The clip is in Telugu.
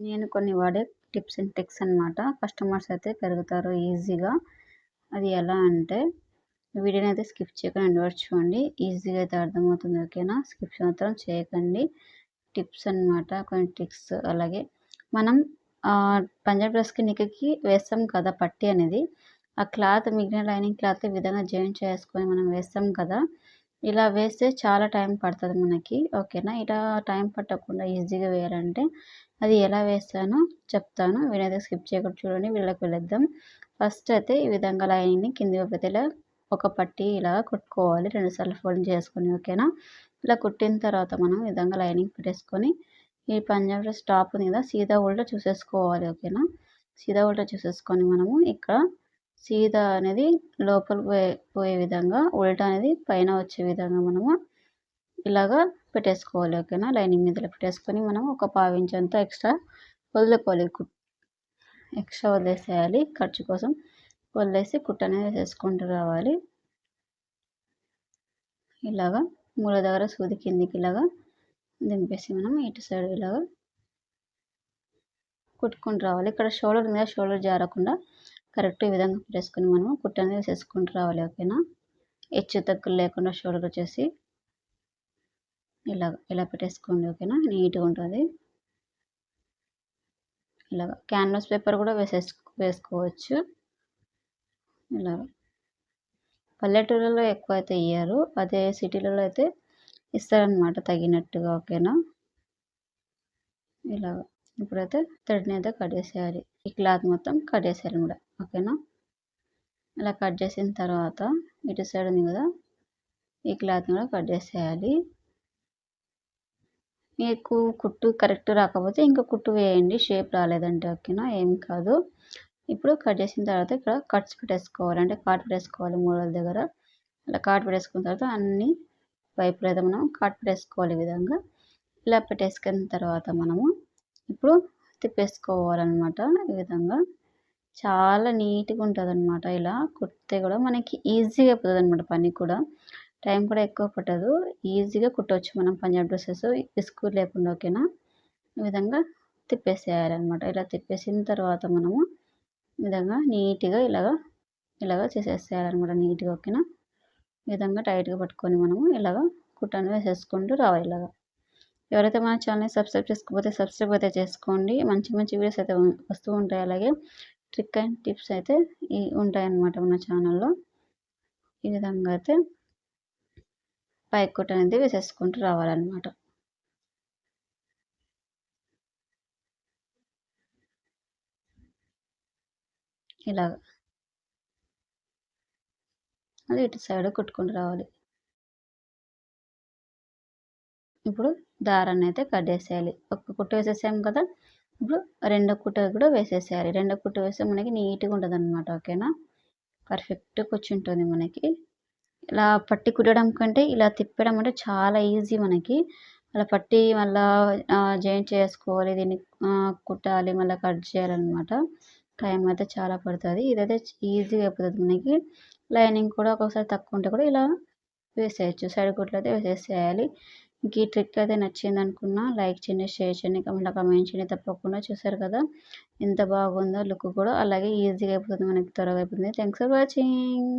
నేను కొన్ని వాడే టిప్స్ అండ్ ట్రిక్స్ అనమాట కస్టమర్స్ అయితే పెరుగుతారు ఈజీగా. అది ఎలా అంటే వీడియోని అయితే స్కిప్ చేయకుండా ఎండ్ చూడండి. ఈజీగా అయితే అర్థమవుతుంది ఓకేనా? స్కిప్ మాత్రం చేయకండి. టిప్స్ అనమాట కొన్ని ట్రిక్స్. అలాగే మనం పంజాబ్ డ్రెస్కి నిక్కకి వేస్తాం కదా పట్టి అనేది. ఆ క్లాత్ మిగిలిన లైనింగ్ క్లాత్ విధంగా జాయిన్ చేసుకొని మనం వేస్తాం కదా ఇలా వేస్తే చాలా టైం పడుతుంది మనకి. ఓకేనా? ఇలా టైం పట్టకుండా ఈజీగా వేయాలంటే అది ఎలా వేస్తానో చెప్తాను. వీడైతే స్కిప్ చేయకుండా చూడండి. వీళ్ళకి వెళ్ళొద్దాం. ఫస్ట్ అయితే ఈ విధంగా లైనింగ్ని కింది వైపు ఒక పట్టి ఇలా కుట్టుకోవాలి. రెండుసార్లు ఫోల్డ్ చేసుకొని ఓకేనా? ఇలా కుట్టిన తర్వాత మనం ఈ విధంగా లైనింగ్ పెట్టేసుకొని ఈ పంజాబ్ డ్రెస్ టాప్ ఉంది కదా సీదా ఉల్టా చూసేసుకోవాలి ఓకేనా? సీదా ఉల్టా చూసేసుకొని మనము ఇక్కడ సీదా అనేది లోపల పోయే పోయే విధంగా ఉల్టా అనేది పైన వచ్చే విధంగా మనము ఇలాగా పెట్టేసుకోవాలి ఓకేనా? లైనింగ్ మీద పెట్టేసుకొని మనం ఒక పావించి అంతా ఎక్స్ట్రా వదులుకోవాలి. ఎక్స్ట్రా వదిలేసేయాలి. ఖర్చు కోసం వదిలేసి కుట్ట అనేది వేసేసుకుంటూ రావాలి. ఇలాగా మూల దగ్గర సూది కిందికి ఇలాగా దింపేసి మనం ఇటు సైడ్ ఇలాగా కుట్టుకుంటూ రావాలి. ఇక్కడ షోల్డర్ మీద షోల్డర్ జారకుండా కరెక్ట్ ఈ విధంగా పెట్టేసుకొని మనం కుట్టు అనేది వేసేసుకుంటూ రావాలి ఓకేనా? హెచ్చు తగ్గులు లేకుండా షోల్డర్ వచ్చేసి ఇలా ఇలా పెట్టేసుకోండి ఓకేనా? నీట్గా ఉంటుంది. ఇలాగ క్యాన్వాస్ పేపర్ కూడా వేసేసు వేసుకోవచ్చు. ఇలాగ పల్లెటూళ్ళలో ఎక్కువ అయితే ఇయ్యారు అదే సిటీలలో అయితే ఇస్తారనమాట తగినట్టుగా ఓకేనా? ఇలాగ ఇప్పుడైతే థ్రెడ్ని అయితే కట్ చేసేయాలి. ఈ క్లాత్ మొత్తం కట్ చేసేయాలి కూడా. ఓకేనా? అలా కట్ చేసిన తర్వాత ఇటు సైడ్ ఉంది కదా ఈ క్లాత్ని కూడా కట్ చేసేయాలి. మీకు కుట్టు కరెక్ట్ రాకపోతే ఇంకా కుట్టు వేయండి షేప్ రాలేదంటే ఓకేనా? ఏం కాదు. ఇప్పుడు కట్ చేసిన తర్వాత ఇక్కడ కట్స్ పెట్టేసుకోవాలి అంటే కాట్ పెట్టేసుకోవాలి మూడల దగ్గర. అలా కాట్ పెట్టేసుకున్న తర్వాత అన్ని వైపులు అయితే మనం కాట్ పెట్టేసుకోవాలి ఈ విధంగా. ఇలా పెట్టేసుకున్న తర్వాత మనము ఇప్పుడు తిప్పేసుకోవాలన్నమాట ఈ విధంగా. చాలా నీట్గా ఉంటుంది అనమాట ఇలా కుట్టితే కూడా మనకి ఈజీగా అయిపోతుంది అనమాట పని కూడా. టైం కూడా ఎక్కువ పట్టదు. ఈజీగా కుట్టవచ్చు మనం పంజాబ్ డ్రెస్సెస్. ఇసుకు లేకుండా ఓకేనా? ఈ విధంగా తిప్పేసేయాలన్నమాట. ఇలా తిప్పేసిన తర్వాత మనము ఈ విధంగా నీట్గా ఇలాగా ఇలాగా చేసేసేయాలన్నమాట నీట్గా ఓకేనా? ఈ విధంగా టైట్గా పట్టుకొని మనము ఇలాగ కుట్టను వేసేసుకుంటూ రావాలి ఇలాగా. ఎవరైతే మన ఛానల్ని సబ్స్క్రైబ్ చేసుకోకపోతే సబ్స్క్రైబ్ అయితే చేసుకోండి. మంచి మంచి వీడియోస్ అయితే వస్తూ ఉంటాయి. అలాగే ట్రిక్ అండ్ టిప్స్ అయితే ఉంటాయి అన్నమాట మన ఛానల్లో. ఈ విధంగా అయితే పైకి అనేది వేసేసుకుంటూ రావాలన్నమాట. ఇలాగ. అది ఇటు సైడ్ కుట్టుకుంటూ రావాలి. ఇప్పుడు దారాన్ని అయితే కట్ చేసేయాలి. ఒక కుట్టు వేసేసాం కదా ఇప్పుడు రెండో కుట్ట కూడా వేసేసేయాలి. రెండో కుట్టు వేస్తే మనకి నీట్గా ఉంటుంది అనమాట ఓకేనా? పర్ఫెక్ట్గా కూర్చుంటుంది మనకి. ఇలా పట్టి కుట్టడం కంటే ఇలా తిప్పడం అంటే చాలా ఈజీ మనకి. అలా పట్టి మళ్ళీ జాయింట్ చేసుకోవాలి దీన్ని కుట్టాలి మళ్ళీ కట్ చేయాలన్నమాట. టైం అయితే చాలా పడుతుంది. ఇదైతే ఈజీగా అయిపోతుంది మనకి. లైనింగ్ కూడా ఒక్కొక్కసారి తక్కువ ఉంటే కూడా ఇలా వేసేయచ్చు. సైడ్ కుట్లు అయితే వేసేసేయాలి. ఈ ట్రిక్ అయితే నచ్చింది అనుకున్నా. లైక్ చేయండి షేర్ చేయండి కమెంట్ కమెంట్ చేయండి. తప్పకుండా చూసారు కదా ఎంత బాగుందో లుక్ కూడా. అలాగే ఈజీగా అయిపోతుంది మనకి త్వరగా అయిపోతుంది. Thanks for watching